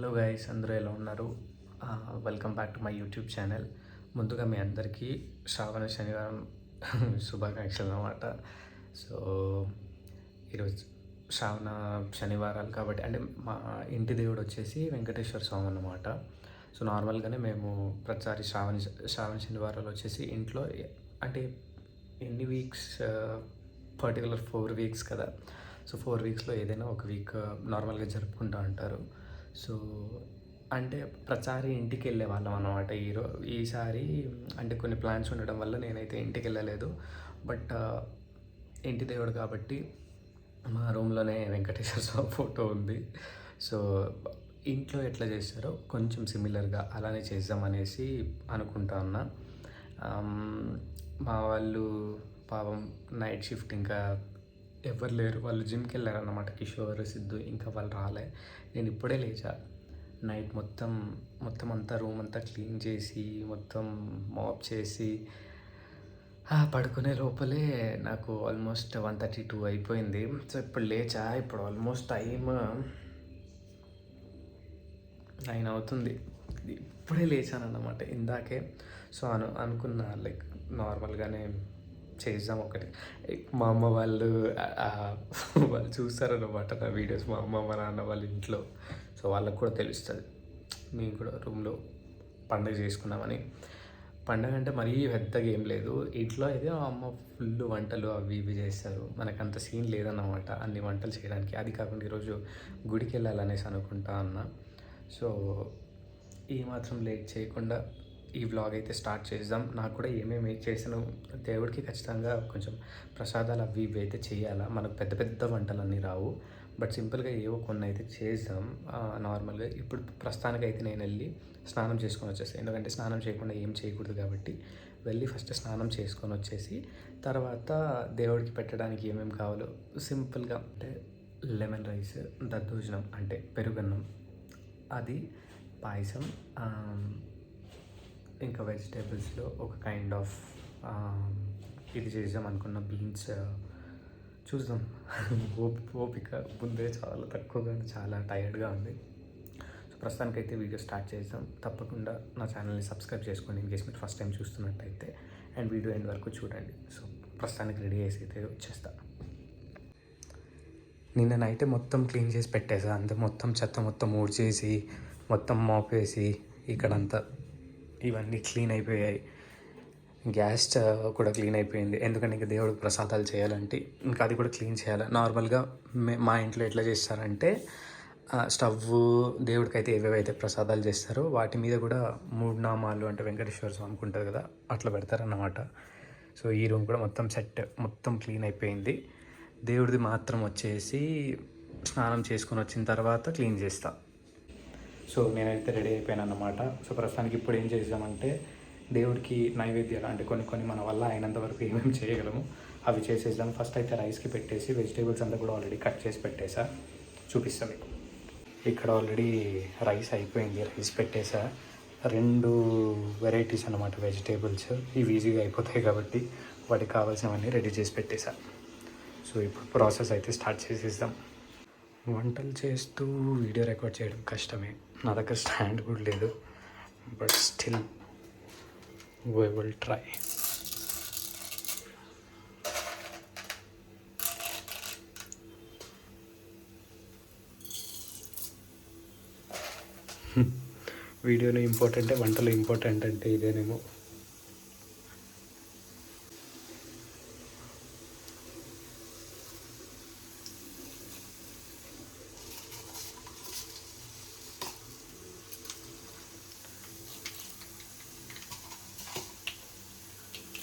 Hello guys అందరూ ఎలా ఉన్నారు? Welcome back to my YouTube channel. ముందుగా మీ అందరికీ శ్రావణ శనివారం శుభాకాంక్షలు అనమాట సో ఈరోజు శ్రావణ శనివారాలు కాబట్టి అంటే మా ఇంటి దేవుడు వచ్చేసి వెంకటేశ్వర స్వామి అన్నమాట. సో నార్మల్గానే మేము ప్రతిసారి శ్రావణ శ్రావణ శనివారాలు వచ్చేసి ఇంట్లో అంటే ఎన్ని వీక్స్ పర్టికులర్ ఫోర్ వీక్స్ కదా. సో ఫోర్ వీక్స్లో ఏదైనా ఒక వీక్ నార్మల్గా జరుపుకుంటూ ఉంటారు. సో అంటే ప్రతిసారి ఇంటికి వెళ్ళే వాళ్ళం అన్నమాట ఈరో ఈసారి అంటే కొన్ని ప్లాన్స్ ఉండడం వల్ల నేనైతే ఇంటికి వెళ్ళలేదు బట్ ఇంటి దేవుడు కాబట్టి మా రూమ్లోనే వెంకటేశ్వర స్వామి ఫోటో ఉంది. సో ఇంట్లో ఎట్లా చేస్తారో కొంచెం సిమిలర్గా అలానే చేద్దాం అనేసి అనుకుంటా ఉన్నా. మా వాళ్ళు పాపం నైట్ షిఫ్ట్ ఇంకా ఎవరు లేరు. వాళ్ళు జిమ్కి వెళ్ళారన్నమాట. కిషోర్ సిద్ధు ఇంకా వాళ్ళు రాలే. నేను ఇప్పుడే లేచా. నైట్ మొత్తం మొత్తం అంతా రూమ్ అంతా క్లీన్ చేసి మొత్తం మాప్ చేసి పడుకునే లోపలే నాకు ఆల్మోస్ట్ వన్ థర్టీ టూ అయిపోయింది. సో ఇప్పుడు లేచా. ఇప్పుడు ఆల్మోస్ట్ టైం నైన్ అవుతుంది. ఇప్పుడే లేచాను అన్నమాట ఇందాకే. సో అను అనుకున్న లైక్ నార్మల్గానే చేద్దాం ఒకటి. మా అమ్మ వాళ్ళు వాళ్ళు చూస్తారన్నమాట నా వీడియోస్. మా అమ్మ మా నాన్న వాళ్ళ ఇంట్లో. సో వాళ్ళకు కూడా తెలుస్తుంది. మేము కూడా రూమ్లో పండగ చేసుకున్నామని. పండగ అంటే మరీ పెద్దగా ఏం లేదు. ఇంట్లో అయితే మా అమ్మ ఫుల్ వంటలు అవి ఇవి చేస్తారు. మనకు అంత సీన్ లేదన్నమాట అన్ని వంటలు చేయడానికి. అది కాకుండా ఈరోజు గుడికి వెళ్ళాలనేసి అనుకుంటా అన్నా. సో ఏమాత్రం లేట్ చేయకుండా ఈ వ్లాగ్ అయితే స్టార్ట్ చేద్దాం. నాకు కూడా ఏమేమి చేసాను దేవుడికి ఖచ్చితంగా కొంచెం ప్రసాదాలు అవి ఇవి అయితే చేయాలా? మనకు పెద్ద పెద్ద వంటలు అన్నీ రావు బట్ సింపుల్గా ఏవో కొన్ని అయితే చేద్దాం. నార్మల్గా ఇప్పుడు ప్రస్తుతానికి అయితే నేను వెళ్ళి స్నానం చేసుకొని వచ్చేస్తాను ఎందుకంటే స్నానం చేయకుండా ఏం చేయకూడదు కాబట్టి వెళ్ళి ఫస్ట్ స్నానం చేసుకొని వచ్చేసి తర్వాత దేవుడికి పెట్టడానికి ఏమేమి కావాలో సింపుల్గా అంటే లెమన్ రైస్ దద్దోజనం అంటే పెరుగన్నం. అది పాయసం ఇంకా వెజిటేబుల్స్లో ఒక కైండ్ ఆఫ్ ఇది చేద్దాం అనుకున్న బీన్స్ చూద్దాం. ఓపి ఓపిక ముందే చాలా తక్కువగా చాలా టైర్డ్గా ఉంది. సో ప్రస్తుతానికైతే వీడియో స్టార్ట్ చేద్దాం. తప్పకుండా నా ఛానల్ని సబ్స్క్రైబ్ చేసుకోండి ఇన్ కేస్ మీరు ఫస్ట్ టైం చూస్తున్నట్టయితే. అండ్ వీడియో ఎండ్ వరకు చూడండి. సో ప్రస్తుతానికి రెడీ చేసి అయితే వచ్చేస్తా. నిన్న నైట్ మొత్తం క్లీన్ చేసి పెట్టేసా. అంతే మొత్తం చెత్త మొత్తం ఊడ్చేసి మొత్తం మోపేసి ఇక్కడంతా ఇవన్నీ క్లీన్ అయిపోయాయి. గ్యాస్ కూడా క్లీన్ అయిపోయింది. ఎందుకంటే ఇంకా దేవుడికి ప్రసాదాలు చేయాలంటే ఇంకా అది కూడా క్లీన్ చేయాలి? నార్మల్గా మే మా ఇంట్లో ఎట్లా చేస్తారంటే స్టవ్ దేవుడికి అయితే ఏవేవైతే ప్రసాదాలు చేస్తారో వాటి మీద కూడా మూడు నామాలు అంటే వెంకటేశ్వర స్వామికి ఉంటుంది కదా అట్లా పెడతారన్నమాట. సో ఈ రూమ్ కూడా మొత్తం సెట్ మొత్తం క్లీన్ అయిపోయింది. దేవుడిది మాత్రం వచ్చేసి స్నానం చేసుకొని వచ్చిన తర్వాత క్లీన్ చేస్తాను సో నేనైతే రెడీ అయిపోయాను అనమాట సో ప్రస్తుతానికి ఇప్పుడు ఏం చేద్దామంటే దేవుడికి నైవేద్యాలు అంటే కొన్ని కొన్ని మన వల్ల అయినంత వరకు ఏమేమి చేయగలము అవి చేసేద్దాం. ఫస్ట్ అయితే రైస్కి పెట్టేసి వెజిటేబుల్స్ అంతా కూడా ఆల్రెడీ కట్ చేసి పెట్టేసా. చూపిస్తాను మీకు. ఇక్కడ ఆల్రెడీ రైస్ అయిపోయింది. రైస్ పెట్టేసా. రెండు వెరైటీస్ అన్నమాట వెజిటేబుల్స్. ఇవి ఈజీగా అయిపోతాయి కాబట్టి వాటికి కావాల్సినవన్నీ రెడీ చేసి పెట్టేసా. సో ఇప్పుడు ప్రాసెస్ అయితే స్టార్ట్ చేసేద్దాం. వంటలు చేస్తూ వీడియో రికార్డ్ చేయడం కష్టమే. నా దగ్గర స్టాండ్ కూడా లేదు. But still we will try వీడియోలో ఇంపార్టెంటే వంటలు ఇంపార్టెంట్ అంటే ఇదేనేమో.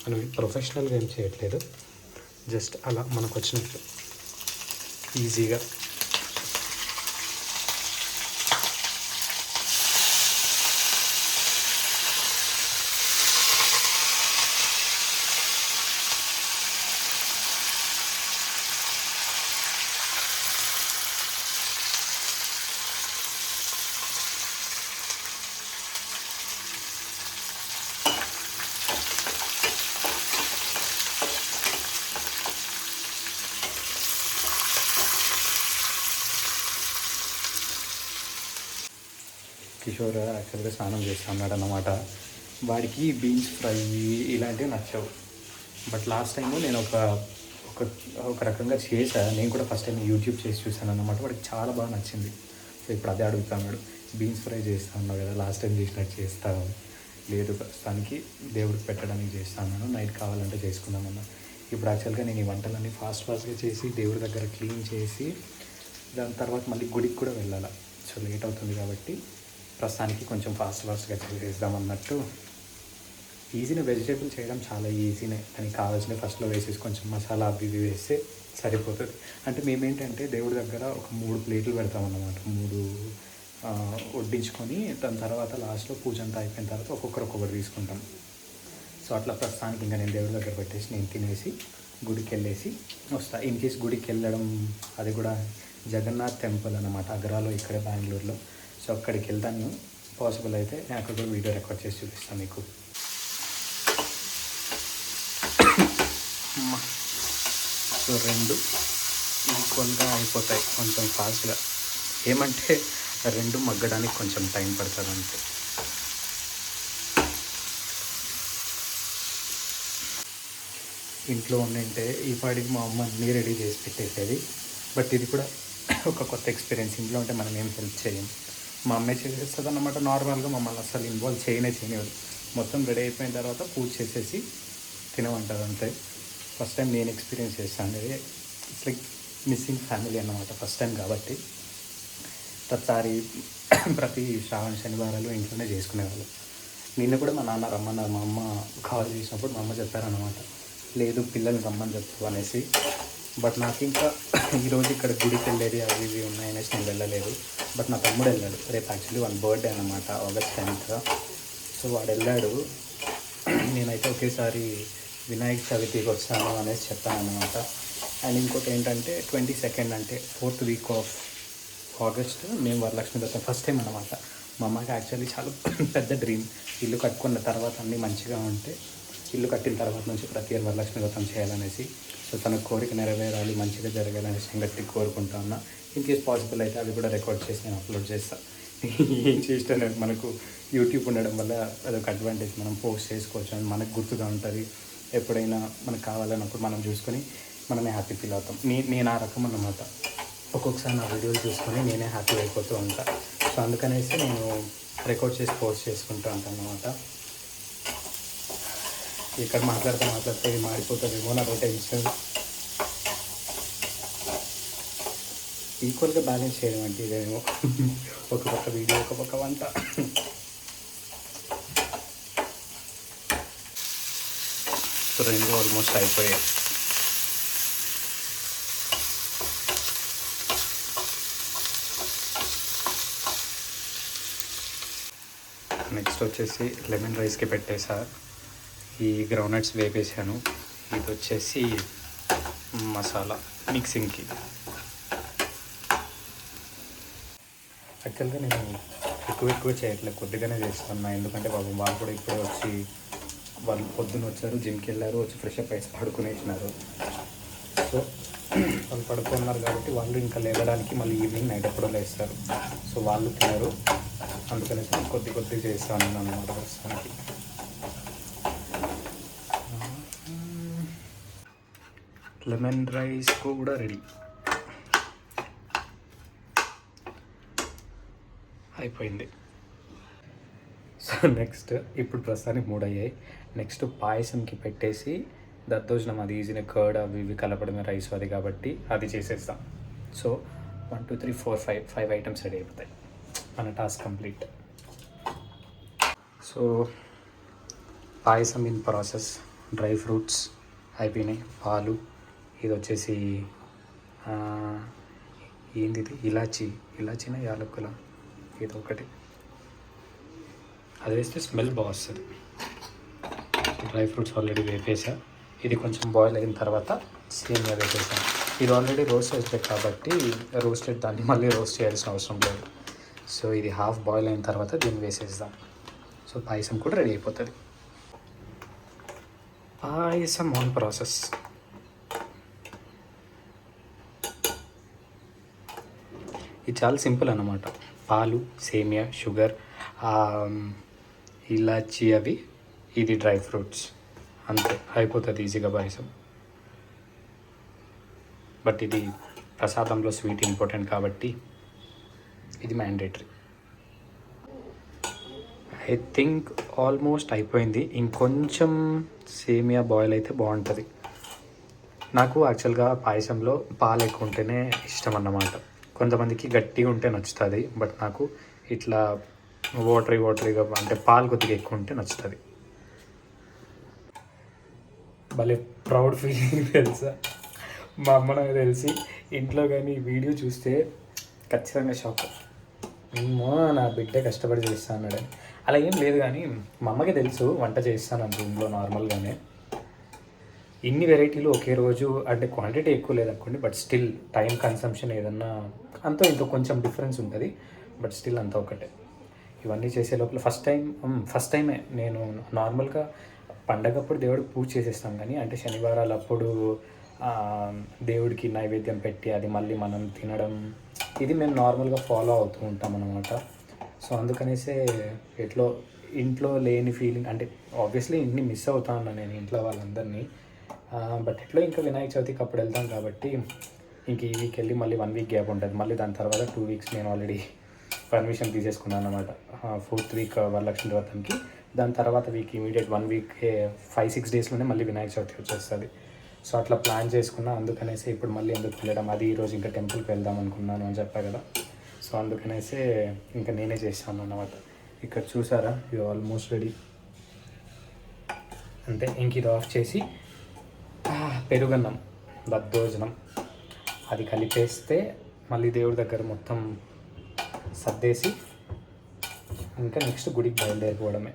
మనం ప్రొఫెషనల్గా ఏం చేయట్లేదు. జస్ట్ అలా మనకు వచ్చినట్లు ఈజీగా కిషోర్ యాక్చువల్గా స్నానం చేస్తా అన్నాడు అన్నమాట వాడికి బీన్స్ ఫ్రై ఇలాంటివి నచ్చవు. బట్ లాస్ట్ టైం నేను ఒక ఒక ఒక రకంగా చేశా. నేను కూడా ఫస్ట్ టైం యూట్యూబ్ చేసి చూసాను అన్నమాట వాడికి చాలా బాగా నచ్చింది. సో ఇప్పుడు అదే అడుగుతున్నాడు. బీన్స్ ఫ్రై చేస్తా అన్నావు కదా లాస్ట్ టైం చేసినట్టు చేస్తాను లేదు ప్రస్తుతానికి దేవుడికి పెట్టడానికి చేస్తాను నైట్ కావాలంటే చేసుకుందామన్నా ఇప్పుడు యాక్చువల్గా నేను ఈ వంటలన్నీ ఫాస్ట్ ఫాస్ట్గా చేసి దేవుడి దగ్గర క్లీన్ చేసి దాని తర్వాత మళ్ళీ గుడికి కూడా వెళ్ళాలి. సో లేట్ అవుతుంది కాబట్టి ప్రస్తుతానికి కొంచెం ఫాస్ట్ ఫాస్ట్గా చేసేద్దాం అన్నట్టు. ఈజీనే వెజిటేబుల్ చేయడం చాలా ఈజీనే దానికి కావాల్సిన ఫస్ట్లో వేసేసి కొంచెం మసాలా అవి ఇవి వేస్తే సరిపోతుంది. అంటే మేమేంటంటే దేవుడి దగ్గర ఒక మూడు ప్లేట్లు పెడతాం అన్నమాట. మూడు వడ్డించుకొని దాని తర్వాత లాస్ట్లో పూజ అంతా అయిపోయిన తర్వాత ఒక్కొక్కరు ఒక్కొక్కరు తీసుకుంటాం. సో అట్లా ప్రస్తుతానికి ఇంకా నేను దేవుడి దగ్గర పెట్టేసి నేను తినేసి గుడికి వెళ్ళేసి వస్తా. ఇన్ కేస్ గుడికి వెళ్ళడం అది కూడా జగన్నాథ్ టెంపుల్ అన్నమాట. అగ్రాలో ఇక్కడే బెంగళూరులో. సో అక్కడికి వెళ్తాను. పాసిబుల్ అయితే నేను అక్కడ కూడా వీడియో రికార్డ్ చేసి చూపిస్తాను మీకు. సో రెండు ఈక్వల్గా అయిపోతాయి కొంచెం ఫాస్ట్గా ఏమంటే రెండు మగ్గడానికి కొంచెం టైం పడుతుంది అంతే. ఇంట్లో ఉండింటే ఈ పాటికి మా అమ్మ అన్నీ రెడీ చేసి పెట్టేసేది. బట్ ఇది కూడా ఒక కొత్త ఎక్స్పీరియన్స్ ఇంట్లో ఉంటే మనం ఏం హెల్ప్ చేయం మా అమ్మాయి చేసేస్తుంది అన్నమాట నార్మల్గా మమ్మల్ని అసలు ఇన్వాల్వ్ చేయనే చేయనివ్వదు. మొత్తం రెడీ అయిపోయిన తర్వాత పూజ చేసేసి తినమంటారు అంతే. ఫస్ట్ టైం నేను ఎక్స్పీరియన్స్ చేస్తాను ఇది ఇట్స్ లైక్ మిస్సింగ్ ఫ్యామిలీ అన్నమాట ఫస్ట్ టైం కాబట్టి. ప్రతిసారి ప్రతి శ్రావణ శనివారాలు ఇంట్లోనే చేసుకునేవాళ్ళు. నిన్న కూడా మా నాన్న రమ్మన్నారు మా అమ్మ కాల్ చేసినప్పుడు మా అమ్మ చెప్పారన్నమాట. లేదు పిల్లల్ని రమ్మని చెప్తావు అనేసి. బట్ నాకు ఇంకా ఈరోజు ఇక్కడ గుడికి వెళ్ళేది అవి ఇవి ఉన్నాయనేసి నేను వెళ్ళలేదు. బట్ నా తమ్ముడు వెళ్ళాడు. రేపు యాక్చువల్లీ వన్ బర్త్డే అనమాట ఆగస్ట్ టెన్త్. సో వాడు వెళ్ళాడు. నేనైతే ఒకేసారి వినాయక చవితికి వచ్చాను అనేసి చెప్పాను అనమాట అండ్ ఇంకోటి ఏంటంటే ట్వంటీ సెకండ్ అంటే ఫోర్త్ వీక్ ఆఫ్ ఆగస్ట్ మేము వరలక్ష్మి వ్రతం ఫస్ట్ టైం అనమాట మా అమ్మకి యాక్చువల్లీ చాలా పెద్ద డ్రీమ్ ఇల్లు కట్టుకున్న తర్వాత అన్నీ మంచిగా ఉంటే ఇల్లు కట్టిన తర్వాత నుంచి ప్రతి ఇయర్ వరలక్ష్మి వ్రతం చేయాలనేసి సో తన కోరిక నెరవేరాలి మంచిగా జరగాలనేసి నేను గట్టి కోరుకుంటా ఉన్నా. ఇన్ కేస్ పాసిబుల్ అయితే అది కూడా రికార్డ్ చేసి నేను అప్లోడ్ చేస్తాను ఏం చేసినా మనకు యూట్యూబ్ ఉండడం వల్ల అదొక అడ్వాంటేజ్ మనం పోస్ట్ చేసుకోవచ్చు అని మనకు గుర్తుగా ఉంటుంది. ఎప్పుడైనా మనకు కావాలన్నప్పుడు మనం చూసుకొని మనమే హ్యాపీ ఫీల్ అవుతాం. నే నేను ఆ రకం అన్నమాట. ఒక్కొక్కసారి నా వీడియోలు చూసుకొని నేనే హ్యాపీ అయిపోతూ ఉంటాను సో అందుకనేసి నేను రికార్డ్ చేసి పోస్ట్ చేసుకుంటూ ఉంటాను అనమాట ఇక్కడ మాట్లాడితే మాట్లాడితే ఇది మారిపోతుందేమో నాకు టెన్షన్ ఈక్వల్గా బ్యాలెన్స్ చేయడం అంటే ఇదేమో. ఒక పక్క వీడియో ఒక పక్క వంట. సో రెండు ఆల్మోస్ట్ అయిపోయాయి. నెక్స్ట్ వచ్చేసి లెమన్ రైస్కి పెట్టేసా. ఈ గ్రౌండ్నట్స్ వేపేసాను ఇది వచ్చేసి మసాలా మిక్సింగ్కి. యాక్చువల్గా నేను ఎక్కువ ఎక్కువ చేయట్లేదు కొద్దిగానే చేస్తున్నా. ఎందుకంటే బాబు వాళ్ళు కూడా ఇప్పుడే వచ్చి వాళ్ళు పొద్దున్న వచ్చారు జిమ్కి వెళ్ళారు వచ్చి ఫ్రెష్ అప్ అయ్యి పడుకునేసినారు. సో వాళ్ళు పడుకున్నారు కాబట్టి వాళ్ళు ఇంకా లేవడానికి మళ్ళీ ఈవినింగ్ నైట్ ఎప్పుడో లేస్తారు. సో వాళ్ళు తినరు. అందుకనేసి కొద్ది కొద్ది చేస్తాను అన్నమాట ప్రస్తుతానికి. లెమన్ రైస్ కూడా రెడీ అయిపోయింది. సో నెక్స్ట్ ఇప్పుడు ప్రస్తుతానికి మూడు అయ్యాయి నెక్స్ట్ పాయసంకి పెట్టేసి దద్దోజనం అది ఈజీనే కర్డ్ అవి ఇవి కలపడమే రైస్ అది కాబట్టి అది చేసేస్తాం. So one two three four five five items ready అయిపోతాయి. మన task complete so payasam in process dry fruits అయిపోయినాయి పాలు ఇది వచ్చేసి ఏంది ఇది ఇలాచి. ఇలాచినా యాలక్కుల. ఇది ఒకటి అది వేస్తే స్మెల్ బాగా వస్తుంది డ్రై ఫ్రూట్స్ ఆల్రెడీ వేపేసా. ఇది కొంచెం బాయిల్ అయిన తర్వాత సేమియా వేసేసాను ఇది ఆల్రెడీ రోస్ట్ అయిపోయి కాబట్టి రోస్టెడ్ దాన్ని మళ్ళీ రోస్ట్ చేయాల్సిన అవసరం లేదు. సో ఇది హాఫ్ బాయిల్ అయిన తర్వాత దీన్ని వేసేద్దాం సో పాయసం కూడా రెడీ అయిపోతుంది. Payasam on process. ఇది చాలా సింపుల్ అన్నమాట. పాలు సేమియా షుగర్ ఇలాచి అవి ఇది డ్రై ఫ్రూట్స్. అంతే అయిపోతుంది ఈజీగా పాయసం. బట్ ఇది ప్రసాదంలో స్వీట్ ఇంపార్టెంట్ కాబట్టి ఇది మ్యాండేటరీ. ఐ థింక్ ఆల్మోస్ట్ అయిపోయింది. ఇంకొంచెం సేమియా బాయిల్ అయితే బాగుంటుంది. నాకు యాక్చువల్గా పాయసంలో పాలు ఎక్కువ ఉంటేనే ఇష్టం అన్నమాట. కొంతమందికి గట్టిగా ఉంటే నచ్చుతుంది బట్ నాకు ఇట్లా వాటరీ వాటరీగా అంటే పాలు కొద్దిగా ఎక్కువ ఉంటే నచ్చుతుంది. భలే ప్రౌడ్ ఫీలింగ్ తెలుసా? మా అమ్మ నాకు తెలిసి ఇంట్లో కానీ వీడియో చూస్తే ఖచ్చితంగా షాక్ ఏమో నా బిడ్డ కష్టపడి చేస్తా అన్నాడని అలా ఏం లేదు కానీ మా అమ్మకి తెలుసు వంట చేస్తాను రూమ్లో నార్మల్గానే. ఇన్ని వెరైటీలు ఒకే రోజు అంటే క్వాంటిటీ ఎక్కువ లేదనుకోండి బట్ స్టిల్ టైం కన్సంప్షన్ ఏదన్నా అంతా ఇంతో కొంచెం డిఫరెన్స్ ఉంటుంది బట్ స్టిల్ అంతా ఒకటే. ఇవన్నీ చేసే లోపల ఫస్ట్ టైం ఫస్ట్ టైమే నేను నార్మల్గా పండగప్పుడు దేవుడికి పూజ చేసేస్తాం కానీ అంటే శనివారాలు అప్పుడు దేవుడికి నైవేద్యం పెట్టి అది మళ్ళీ మనం తినడం ఇది మేము నార్మల్గా ఫాలో అవుతూ ఉంటాం అనమాట సో అందుకనేసే ఎట్లో ఇంట్లో లేని ఫీలింగ్ అంటే ఆబ్వియస్లీ ఇంటిని మిస్ అవుతా ఉన్నాను నేను ఇంట్లో వాళ్ళందరినీ బట్ ఎట్లో ఇంకా వినాయక చవితికి అప్పుడు వెళ్తాం కాబట్టి ఇంక ఈ వీక్ వెళ్ళి మళ్ళీ వన్ వీక్ గ్యాప్ ఉంటుంది. మళ్ళీ దాని తర్వాత టూ వీక్స్ నేను ఆల్రెడీ పర్మిషన్ తీసేసుకున్నాను అనమాట ఫోర్త్ వీక్ uh, వరలక్ష్మి వ్రతంకి దాని తర్వాత week immediate one week five six డేస్లోనే మళ్ళీ వినాయక చవితి వచ్చేస్తుంది. సో అట్లా ప్లాన్ చేసుకున్నా అందుకనేసి ఇప్పుడు మళ్ళీ ఎందుకు వెళ్ళడం? అది ఈరోజు ఇంకా టెంపుల్కి వెళ్దాం అనుకున్నాను అని చెప్పా కదా. సో అందుకనేసి ఇంకా నేనే చేశాను అన్నమాట. ఇక్కడ చూసారా? యూ ఆల్మోస్ట్ రెడీ అంతే ఇంక ఇది ఆఫ్ చేసి పెరుగన్నం దద్దోజనం. అది కలిపేస్తే మళ్ళీ దేవుడి దగ్గర మొత్తం సర్దేసి ఇంకా నెక్స్ట్ గుడికి బయలుదేరిపోవడమే.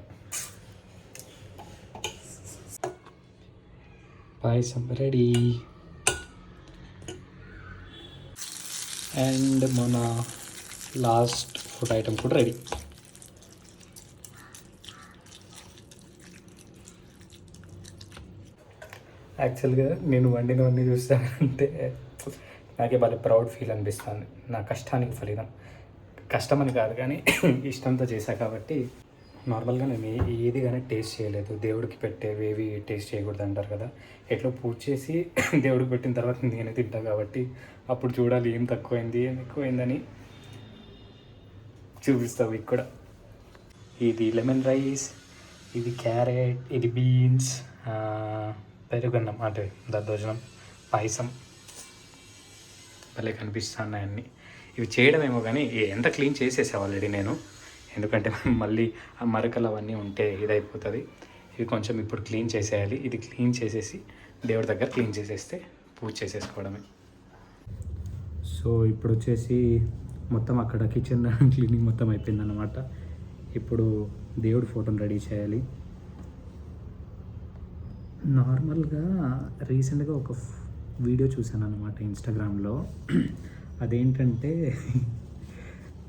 పాయసం రెడీ అండ్ మన లాస్ట్ ఫుడ్ ఐటమ్ కూడా రెడీ యాక్చువల్గా నేను వండినవన్నీ చూస్తానంటే నాకే భలే ప్రౌడ్ ఫీల్ అనిపిస్తుంది. నా కష్టానికి ఫలితం. కష్టం అని కాదు కానీ ఇష్టంతో చేశా కాబట్టి నార్మల్గా నేను ఏది కానీ టేస్ట్ చేయలేదు. దేవుడికి పెట్టేవి ఏవి టేస్ట్ చేయకూడదు అంటారు కదా. ఎట్లా పూజ చేసి దేవుడికి పెట్టిన తర్వాత నేనే తింటాను కాబట్టి అప్పుడు చూడాలి ఏం తక్కువైంది ఏం ఎక్కువైందని చూపిస్తావు మీకు కూడా. ఇది లెమన్ రైస్ ఇది క్యారెట్ ఇది బీన్స్ పెరుగన్నం అంటే దద్దోజనం పాయసం. భలే కనిపిస్తున్నాయి అన్నీ ఇవి చేయడమేమో కానీ ఎంత క్లీన్ చేసేసా ఆల్రెడీ నేను. ఎందుకంటే మళ్ళీ ఆ మరకలు అవన్నీ ఉంటే ఇదైపోతుంది. ఇవి కొంచెం ఇప్పుడు క్లీన్ చేసేయాలి. ఇది క్లీన్ చేసేసి దేవుడి దగ్గర క్లీన్ చేసేస్తే పూజ చేసేసుకోవడమే. సో ఇప్పుడు వచ్చేసి మొత్తం అక్కడ కిచెన్ క్లీనింగ్ మొత్తం అయిపోయిందన్నమాట. ఇప్పుడు దేవుడి ఫోటోని రెడీ చేయాలి. నార్మల్గా రీసెంట్గా ఒక వీడియో చూశాను అనమాట ఇన్స్టాగ్రామ్లో. అదేంటంటే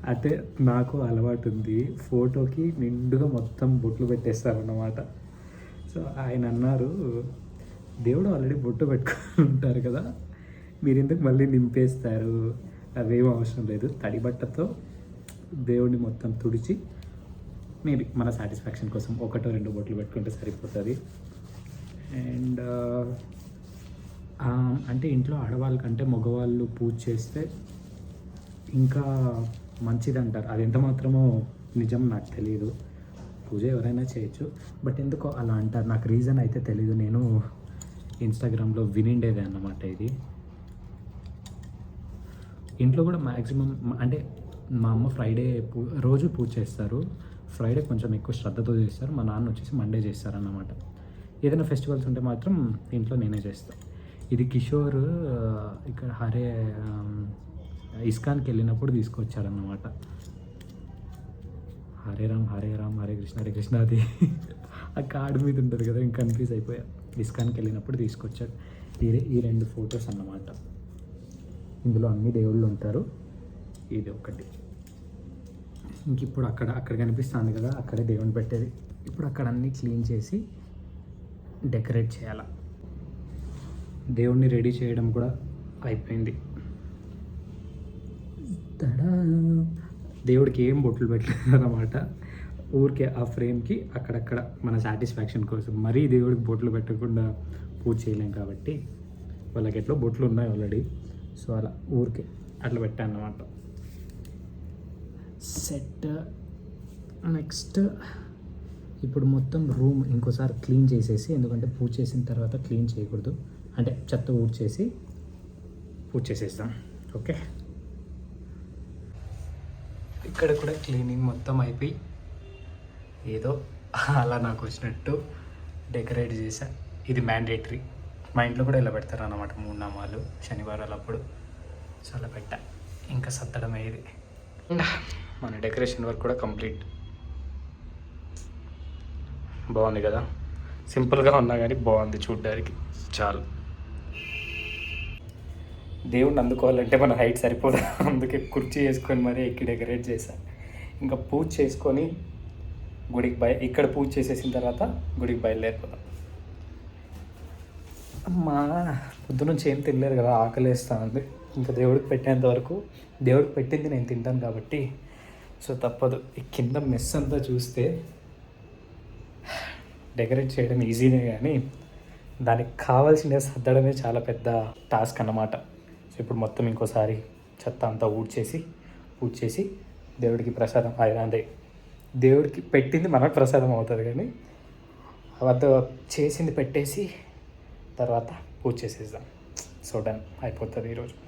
అంటే నాకు అలవాటు ఉంది ఫోటోకి నిండుగా మొత్తం బొట్లు పెట్టేస్తారన్నమాట. సో ఆయన అన్నారు దేవుడు ఆల్రెడీ బొట్టు పెట్టుకుని ఉంటారు కదా మీరు ఎందుకు మళ్ళీ నింపేస్తారు? అవేం అవసరం లేదు. తడి బట్టతో దేవుడిని మొత్తం తుడిచి మేబీ మన సాటిస్ఫాక్షన్ కోసం ఒకటో రెండు బొట్లు పెట్టుకుంటే సరిపోతుంది. అండ్ అంటే ఇంట్లో ఆడవాళ్ళ కంటే మగవాళ్ళు పూజ చేస్తే ఇంకా మంచిది అంటారు అది ఎంత మాత్రమో నిజం నాకు తెలియదు పూజ ఎవరైనా చేయొచ్చు. బట్ ఎందుకో అలా అంటారు. నాకు రీజన్ అయితే తెలియదు నేను ఇన్స్టాగ్రామ్లో వినిండేది అన్నమాట ఇది. ఇంట్లో కూడా మ్యాక్సిమం అంటే మా అమ్మ ఫ్రైడే పూ రోజు పూజ చేస్తారు. ఫ్రైడే కొంచెం ఎక్కువ శ్రద్ధతో చేస్తారు. మా నాన్న వచ్చేసి మండే చేస్తారన్నమాట. ఏదైనా ఫెస్టివల్స్ ఉంటే మాత్రం ఇంట్లో నేనే చేస్తాను ఇది కిషోర్ ఇక్కడ హరే ఇస్కాన్కి వెళ్ళినప్పుడు తీసుకొచ్చారన్నమాట. హరే రామ్ హరే రామ్ హరే కృష్ణ హరే కృష్ణ అది. ఆ కార్డు మీద ఉంటుంది కదా ఇంకా కన్ఫ్యూజ్ అయిపోయా. ఇస్కాన్కి వెళ్ళినప్పుడు తీసుకొచ్చాడు ఈ ఈ రెండు ఫొటోస్ అన్నమాట. ఇందులో అన్ని దేవుళ్ళు ఉంటారు. ఇది ఒకటి ఇంక ఇప్పుడు అక్కడ అక్కడ కనిపిస్తుంది కదా అక్కడే దేవుని పెట్టేది. ఇప్పుడు అక్కడ అన్నీ క్లీన్ చేసి డెకరేట్ చేయాలా. దేవుణ్ణి రెడీ చేయడం కూడా అయిపోయింది. దేవుడికి ఏం బొట్లు పెట్టలేదు అనమాట ఊరికే ఆ ఫ్రేమ్కి అక్కడక్కడ మన సాటిస్ఫాక్షన్ కోసం మరీ దేవుడికి బొట్లు పెట్టకుండా పూజ చేయలేం కాబట్టి వాళ్ళకి ఎట్లా బొట్లు ఉన్నాయి ఆల్రెడీ. సో అలా ఊరికే అట్లా పెట్టాను అనమాట సెట్. నెక్స్ట్. ఇప్పుడు మొత్తం రూమ్ ఇంకోసారి క్లీన్ చేసేసి ఎందుకంటే పూజ చేసిన తర్వాత క్లీన్ చేయకూడదు. అంటే చెత్త ఊడ్చేసి ఊడ్చేసేస్తాం చేసేస్తాం ఓకే? ఇక్కడ కూడా క్లీనింగ్ మొత్తం అయిపోయి ఏదో అలా నాకు వచ్చినట్టు డెకరేట్ చేశా. ఇది మ్యాండేటరీ. మా ఇంట్లో కూడా ఇలా పెడతారు అన్నమాట మూడు నామాలు. శనివారాలు అప్పుడు సో అలా పెట్టా. ఇంకా సత్తడం అయ్యేది మన డెకరేషన్ వర్క్ కూడా కంప్లీట్. బాగుంది కదా? సింపుల్గా ఉన్నా కానీ బాగుంది చూడడానికి. చాలు. దేవుడిని అందుకోవాలంటే మన హైట్ సరిపోదు. అందుకే కుర్చీ వేసుకొని మరీ ఎక్కి డెకరేట్ చేశాను ఇంకా పూజ చేసుకొని గుడికి బయ ఇక్కడ పూజ చేసేసిన తర్వాత గుడికి బయలుదేరిపోతాం మా పొద్దు నుంచి ఏం తినలేదు కదా ఆకలేస్తా ఉంది ఇంకా దేవుడికి పెట్టేంత వరకు దేవుడికి పెట్టింది నేను తింటాను కాబట్టి సో తప్పదు. ఈ కింద మెస్ అంతా చూస్తే డెకరేట్ చేయడం ఈజీనే కానీ దానికి కావాల్సిన సర్దడమే చాలా పెద్ద టాస్క్ అన్నమాట. సో ఇప్పుడు మొత్తం ఇంకోసారి చెత్త అంతా ఊడ్చేసి పూజ చేసి దేవుడికి ప్రసాదం అది అంటే దేవుడికి పెట్టింది మనకు ప్రసాదం అవుతుంది కానీ అవద్ద చేసింది పెట్టేసి తర్వాత పూజ చేసేద్దాం. So done. అయిపోతుంది ఈరోజు.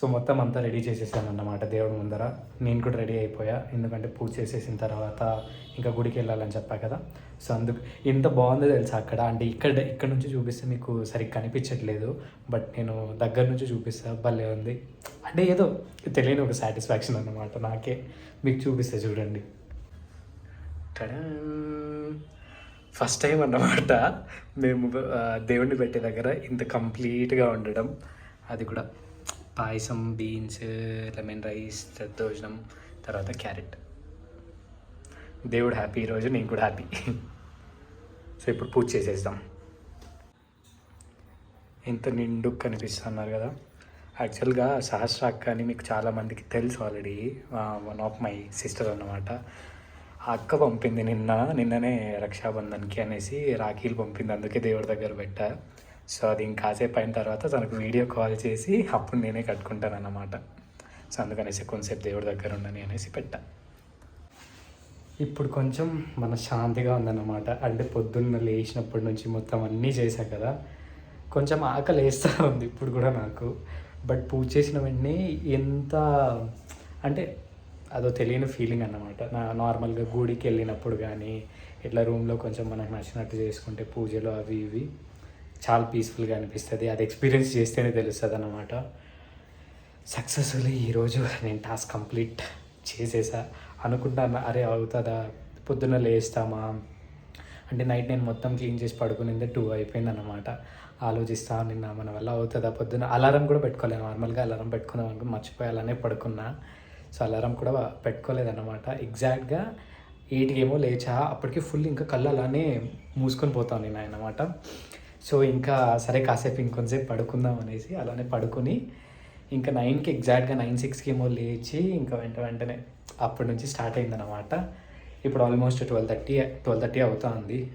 సో మొత్తం అంతా రెడీ చేసేసాను అన్నమాట దేవుడి ముందర. నేను కూడా రెడీ అయిపోయా. ఎందుకంటే పూజ చేసేసిన తర్వాత ఇంకా గుడికి వెళ్ళాలని చెప్పా కదా. సో అందుకు ఎంత బాగుందో తెలుసా అక్కడ. అంటే ఇక్కడ ఇక్కడ నుంచి చూపిస్తే మీకు సరిగ్గా కనిపించట్లేదు. బట్ నేను దగ్గర నుంచి చూపిస్తా. భలే ఉంది. అంటే ఏదో తెలియని ఒక సాటిస్ఫాక్షన్ అన్నమాట నాకే. మీకు చూపిస్తే చూడండి. ఫస్ట్ టైం అన్నమాట మేము దేవుణ్ణి దేవుడిని పెట్టే దగ్గర ఇంత కంప్లీట్గా ఉండడం. అది కూడా. పాయసం బీన్స్ లెమన్ రైస్ దోజనం తర్వాత క్యారెట్. దేవుడు హ్యాపీ ఈరోజు నేను కూడా హ్యాపీ. సో ఇప్పుడు పూజ చేసేద్దాం. ఎంత నిండు కనిపిస్తున్నారు కదా. యాక్చువల్గా సహస్ర అక్క అని మీకు చాలామందికి తెలుసు already. One of my sister అన్నమాట. ఆ అక్క పంపింది నిన్న నిన్ననే రక్షాబంధన్కి అనేసి రాఖీలు పంపింది అందుకే దేవుడి దగ్గర పెట్టా. సో అది ఇంకాసేపు అయిన తర్వాత తనకు వీడియో కాల్ చేసి అప్పుడు నేనే కట్టుకుంటాను అన్నమాట సో అందుకనేసి కొంతసేపు దేవుడి దగ్గర ఉండని అనేసి పెట్టా. ఇప్పుడు కొంచెం మన శాంతిగా ఉందన్నమాట. అంటే పొద్దున్న లేచినప్పటి నుంచి మొత్తం అన్నీ చేశా కదా. కొంచెం ఆకలి వేస్తూ ఉంది ఇప్పుడు కూడా నాకు. బట్ పూజ చేసిన వెంటనే ఎంత అంటే అదో తెలియని ఫీలింగ్ అన్నమాట. నా నార్మల్గా గుడికి వెళ్ళినప్పుడు కానీ ఇట్లా రూమ్లో కొంచెం మనకు నచ్చినట్టు చేసుకుంటే పూజలు అవి ఇవి చాలా పీస్ఫుల్గా అనిపిస్తుంది. అది ఎక్స్పీరియన్స్ చేస్తేనే తెలుస్తుంది అన్నమాట సక్సెస్ఫుల్లీ ఈరోజు నేను టాస్క్ కంప్లీట్ చేసేసా. అనుకుంటాను అరే అవుతుందా? పొద్దున్న లేస్తామా? అంటే నైట్ నేను మొత్తం క్లీన్ చేసి పడుకునిందే టూ అయిపోయింది అనమాట ఆలోచిస్తా నిన్న మన వల్ల అవుతుందా? పొద్దున్న అలారం కూడా పెట్టుకోలేదు. నార్మల్గా అలారం పెట్టుకున్నాం అనుకో మర్చిపోయి అలానే పడుకున్నా. సో అలారం కూడా పెట్టుకోలేదన్నమాట. ఎగ్జాక్ట్గా ఎయిట్కి ఏమో లేచా. అప్పటికి ఫుల్ ఇంకా కళ్ళు అలానే మూసుకొని పోతాను నేను అనమాట సో ఇంకా సరే కాసేపు ఇంకొంతసేపు పడుకుందాం అనేసి అలానే పడుకొని ఇంకా నైన్కి ఎగ్జాక్ట్గా నైన్ సిక్స్కి ఏమో లేచి ఇంకా వెంట వెంటనే అప్పటి నుంచి స్టార్ట్ అయిందనమాట ఇప్పుడు almost twelve thirty twelve thirty అవుతా ఉంది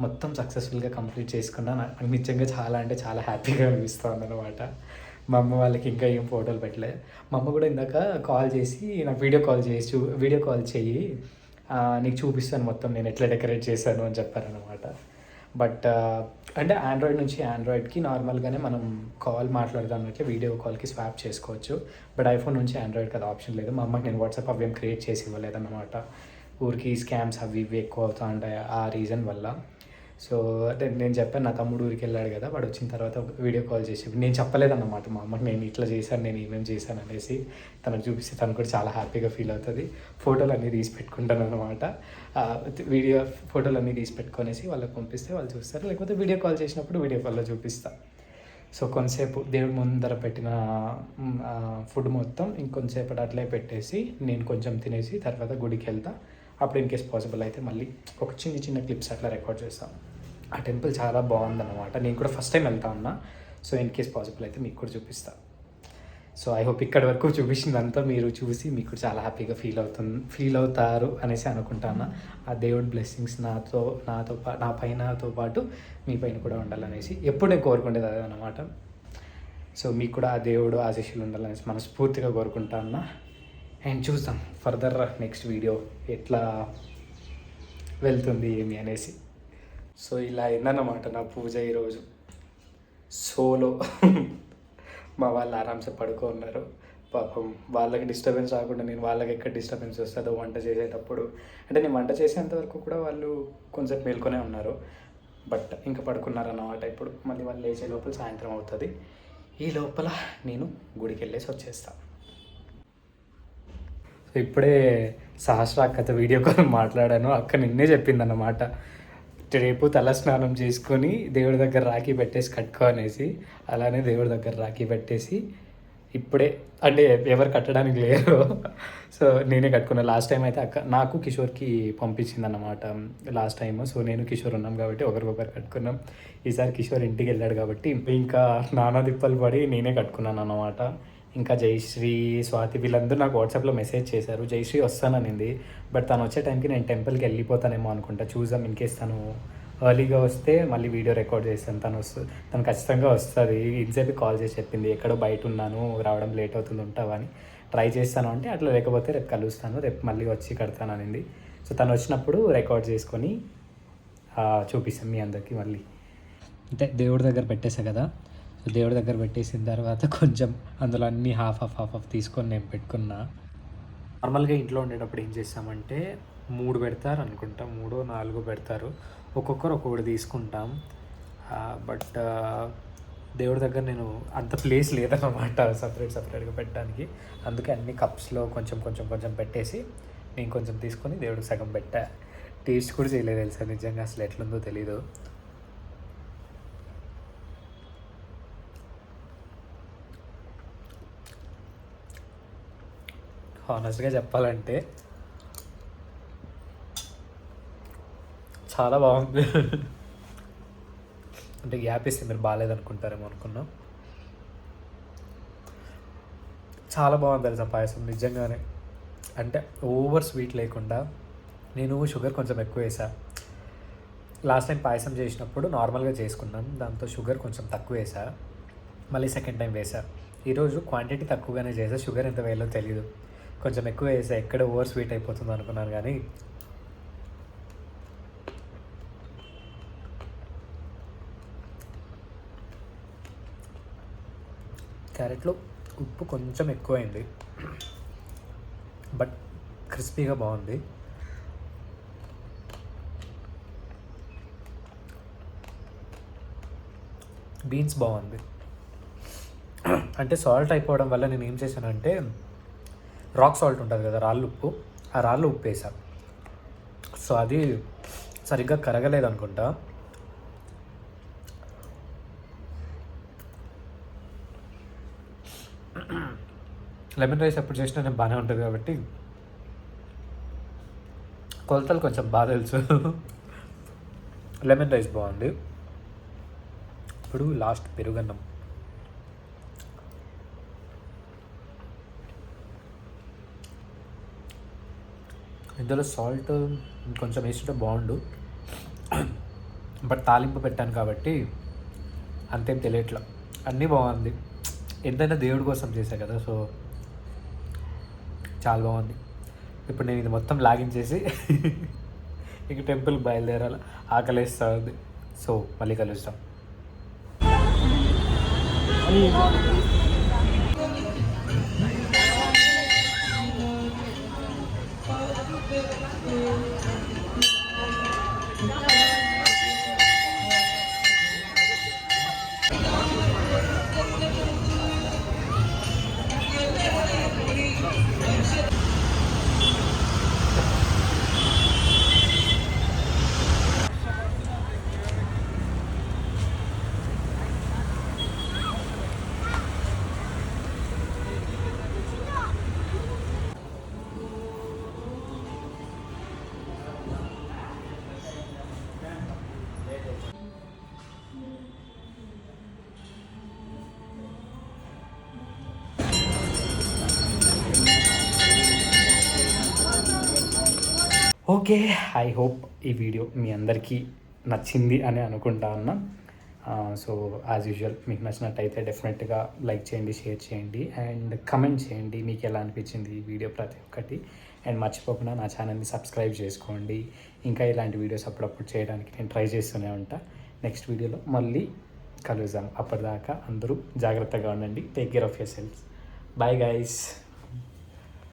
మొత్తం సక్సెస్ఫుల్గా కంప్లీట్ చేసుకున్నా నాకు నిజంగా చాలా అంటే చాలా హ్యాపీగా అనిపిస్తుంది అనమాట మా అమ్మ వాళ్ళకి ఇంకా ఏం ఫోటోలు పెట్టలే. మా అమ్మ కూడా ఇందాక కాల్ చేసి నాకు వీడియో కాల్ చేసి చూ వీడియో కాల్ చేయి నీకు చూపిస్తాను మొత్తం నేను ఎట్లా డెకరేట్ చేశాను అని చెప్పారనమాట బట్ అంటే ఆండ్రాయిడ్ నుంచి ఆండ్రాయిడ్కి నార్మల్గానే మనం కాల్ మాట్లాడదానికి వీడియో కాల్కి స్వాప్ చేసుకోవచ్చు. బట్ ఐఫోన్ నుంచి ఆండ్రాయిడ్కి అది ఆప్షన్ లేదు. మా అమ్మకి నేను వాట్సాప్ అవి ఏం క్రియేట్ చేసి ఇవ్వలేదన్నమాట. ఊరికి స్కామ్స్ అవి ఇవి ఎక్కువ అవుతూ ఉంటాయి ఆ రీజన్ వల్ల. సో అంటే నేను చెప్పాను నా తమ్ముడు ఊరికి వెళ్ళాడు కదా వాడు వచ్చిన తర్వాత వీడియో కాల్ చేసి నేను చెప్పలేదన్నమాట మా అమ్మకి నేను ఇట్లా చేశాను నేను ఏమేమి చేశాను అనేసి తనకు చూపిస్తే తను కూడా చాలా హ్యాపీగా ఫీల్ అవుతుంది. ఫోటోలు అన్నీ తీసి పెట్టుకుంటాను అనమాట వీడియో ఫోటోలు అన్నీ తీసి పెట్టుకొనేసి వాళ్ళకి పంపిస్తే వాళ్ళు చూస్తారు. లేకపోతే వీడియో కాల్ చేసినప్పుడు వీడియో కాల్లో చూపిస్తాను సో కొంతసేపు దేవుడి ముందర పెట్టిన ఫుడ్ మొత్తం ఇంకొంతసేపటి అట్లే పెట్టేసి నేను కొంచెం తినేసి తర్వాత గుడికి వెళ్తా. అప్పుడు ఇన్ కేస్ పాసిబుల్ అయితే మళ్ళీ ఒక చిన్న చిన్న క్లిప్స్ అట్లా రికార్డ్ చేస్తాను. ఆ టెంపుల్ చాలా బాగుందన్నమాట. నేను కూడా ఫస్ట్ టైం వెళ్తా ఉన్నా. సో ఇన్ కేస్ పాసిబుల్ అయితే మీకు కూడా చూపిస్తా. సో ఐ హోప్ ఇక్కడ వరకు చూపించిందంతా మీరు చూసి మీకు చాలా హ్యాపీగా ఫీల్ అవుతుంది ఫీల్ అవుతారు అనేసి అనుకుంటాను ఆ దేవుడి బ్లెస్సింగ్స్ నాతో నాతో పా నా పైనతో పాటు మీ పైన కూడా ఉండాలనేసి ఎప్పుడు నేను కోరుకునేది అదే అనమాట సో మీకు కూడా ఆ దేవుడు ఆశీస్సులు ఉండాలనేసి మనస్ఫూర్తిగా కోరుకుంటాను అండ్ చూద్దాం ఫర్దర్ నెక్స్ట్ వీడియో ఎట్లా వెళ్తుంది ఏమి అనేసి. సో ఇలా అయిందన్నమాట నా పూజ ఈరోజు. సోలో. మా వాళ్ళు ఆరామ్సే పడుకున్నారు పాపం వాళ్ళకి డిస్టర్బెన్స్ రాకుండా నేను వాళ్ళకి ఎక్కడ డిస్టర్బెన్స్ వస్తుందో వంట చేసేటప్పుడు. అంటే నేను వంట చేసేంత వరకు కూడా వాళ్ళు కొంచెం మేల్కొనే ఉన్నారు. బట్ ఇంకా పడుకున్నారు అన్నమాట ఇప్పుడు. మళ్ళీ వాళ్ళు లేచే లోపల సాయంత్రం అవుతుంది. ఈ లోపల నేను గుడికి వెళ్ళేసి వచ్చేస్తాను ఇప్పుడే సహస్ర అక్కతో వీడియో కాల్ మాట్లాడాను. అక్క నిన్నే చెప్పిందన్నమాట. రేపు తల స్నానం చేసుకొని దేవుడి దగ్గర రాఖీ పెట్టేసి కట్టుకో అనేసి అలానే దేవుడి దగ్గర రాఖీ పెట్టేసి ఇప్పుడే అంటే ఎవరు కట్టడానికి లేరు. సో నేనే కట్టుకున్నా. లాస్ట్ టైం అయితే అక్క నాకు కిషోర్కి పంపించింది అన్నమాట లాస్ట్ టైం సో నేను కిషోర్ ఉన్నాం కాబట్టి ఒకరికొకరు కట్టుకున్నాం. ఈసారి కిషోర్ ఇంటికి వెళ్ళాడు కాబట్టి ఇంకా నానా దిప్పలు పడి నేనే కట్టుకున్నాను అన్నమాట ఇంకా జయశ్రీ స్వాతి వీళ్ళందరూ నాకు వాట్సాప్లో మెసేజ్ చేశారు. జయశ్రీ వస్తాననింది. బట్ తను వచ్చే టైంకి నేను టెంపుల్కి వెళ్ళిపోతానేమో అనుకుంటా. చూద్దాం ఇన్ కేస్ తను ఎర్లీగా వస్తే మళ్ళీ వీడియో రికార్డ్ చేస్తాను. తను వస్తుంది తను ఖచ్చితంగా వస్తుంది. ఇంతసేపు కాల్ చేసి చెప్పింది ఎక్కడో బయట ఉన్నాను రావడం లేట్ అవుతుంది ఉంటావా? అని. ట్రై చేస్తాను అంటే అట్లా లేకపోతే రేపు కలుస్తాను రేపు మళ్ళీ వచ్చి కడతాను అనింది సో తను వచ్చినప్పుడు రికార్డ్ చేసుకొని చూపిస్తాం మీ అందరికీ మళ్ళీ. అంటే దేవుడి దగ్గర పెట్టేసా కదా? దేవుడి దగ్గర పెట్టేసిన తర్వాత కొంచెం అందులో అన్ని హాఫ్ హాఫ్ హాఫ్ హాఫ్ తీసుకొని నేను పెట్టుకున్నా. నార్మల్గా ఇంట్లో ఉండేటప్పుడు ఏం చేస్తామంటే మూడు పెడతారు అనుకుంటా మూడో నాలుగో పెడతారు. ఒక్కొక్కరు ఒక్కొక్కటి తీసుకుంటాం. బట్ దేవుడి దగ్గర నేను అంత ప్లేస్ లేదన్నమాట సపరేట్ సపరేట్గా పెట్టడానికి. అందుకే అన్ని కప్స్లో కొంచెం కొంచెం కొంచెం పెట్టేసి నేను కొంచెం తీసుకొని దేవుడికి సగం పెట్టా. టేస్ట్ కూడా చేయలేదు తెలుసా? నిజంగా అసలు ఎట్లుందో తెలీదు. హానెస్ట్గా చెప్పాలంటే చాలా బాగుంది. అంటే గ్యాప్ ఇస్తే మీరు బాగాలేదనుకుంటారేమో అనుకున్నాం. చాలా బాగుంది తెలుసా పాయసం నిజంగానే. అంటే ఓవర్ స్వీట్ లేకుండా నేను షుగర్ కొంచెం ఎక్కువ వేసా. లాస్ట్ టైం పాయసం చేసినప్పుడు నార్మల్గా చేసుకున్నాం. దాంతో షుగర్ కొంచెం తక్కువ వేసా. మళ్ళీ సెకండ్ టైం వేసా. ఈరోజు క్వాంటిటీ తక్కువగానే చేసా. షుగర్ ఎంత వేయాలో తెలియదు కొంచెం ఎక్కువ వేసా ఎక్కడ ఓవర్ స్వీట్ అయిపోతుంది అనుకున్నాను కానీ. క్యారెట్లో ఉప్పు కొంచెం ఎక్కువైంది. బట్ క్రిస్పీగా బాగుంది. బీన్స్ బాగుంది. అంటే సాల్ట్ అయిపోవడం వల్ల నేను ఏం చేశానంటే రాక్ సాల్ట్ ఉంటుంది కదా రాళ్ళు ఉప్పు. ఆ రాళ్ళు ఉప్పు వేసా. సో అది సరిగ్గా కరగలేదు అనుకుంటా. లెమన్ రైస్ ఎప్పుడు చేసినా నేను బాగానే ఉంటుంది కాబట్టి కొలతలు కొంచెం బాగా తెలుసు. లెమన్ రైస్ బాగుంది. ఇప్పుడు లాస్ట్ పెరుగన్నం. ఇందులో సాల్ట్ కొంచెం వేస్తుంటే బాగుండు. బట్ తాలింపు పెట్టాను కాబట్టి అంతేం తెలియట్లా. అన్నీ బాగుంది. ఎంతైనా దేవుడి కోసం చేశా కదా సో చాలా బాగుంది. ఇప్పుడు నేను ఇది మొత్తం లాగించేసి ఇక టెంపుల్ బయలుదేరాలి. ఆకలిస్తా ఉంది. సో మళ్ళీ కలుస్తాం. ఓకే ఐ హోప్ ఈ వీడియో మీ అందరికీ నచ్చింది అని అనుకుంటా ఉన్నా. సో యాజ్ యూజువల్ మీకు నచ్చినట్టయితే డెఫినెట్గా లైక్ చేయండి షేర్ చేయండి అండ్ కమెంట్ చేయండి. మీకు ఎలా అనిపించింది ఈ వీడియో ప్రతి ఒక్కటి? అండ్ మర్చిపోకుండా నా ఛానల్ని సబ్స్క్రైబ్ చేసుకోండి. ఇంకా ఇలాంటి వీడియోస్ అప్పుడప్పుడు చేయడానికి నేను ట్రై చేస్తూనే ఉంటా. నెక్స్ట్ వీడియోలో మళ్ళీ కలుద్దాం. అప్పటిదాకా అందరూ జాగ్రత్తగా ఉండండి. Take care of yourself bye guys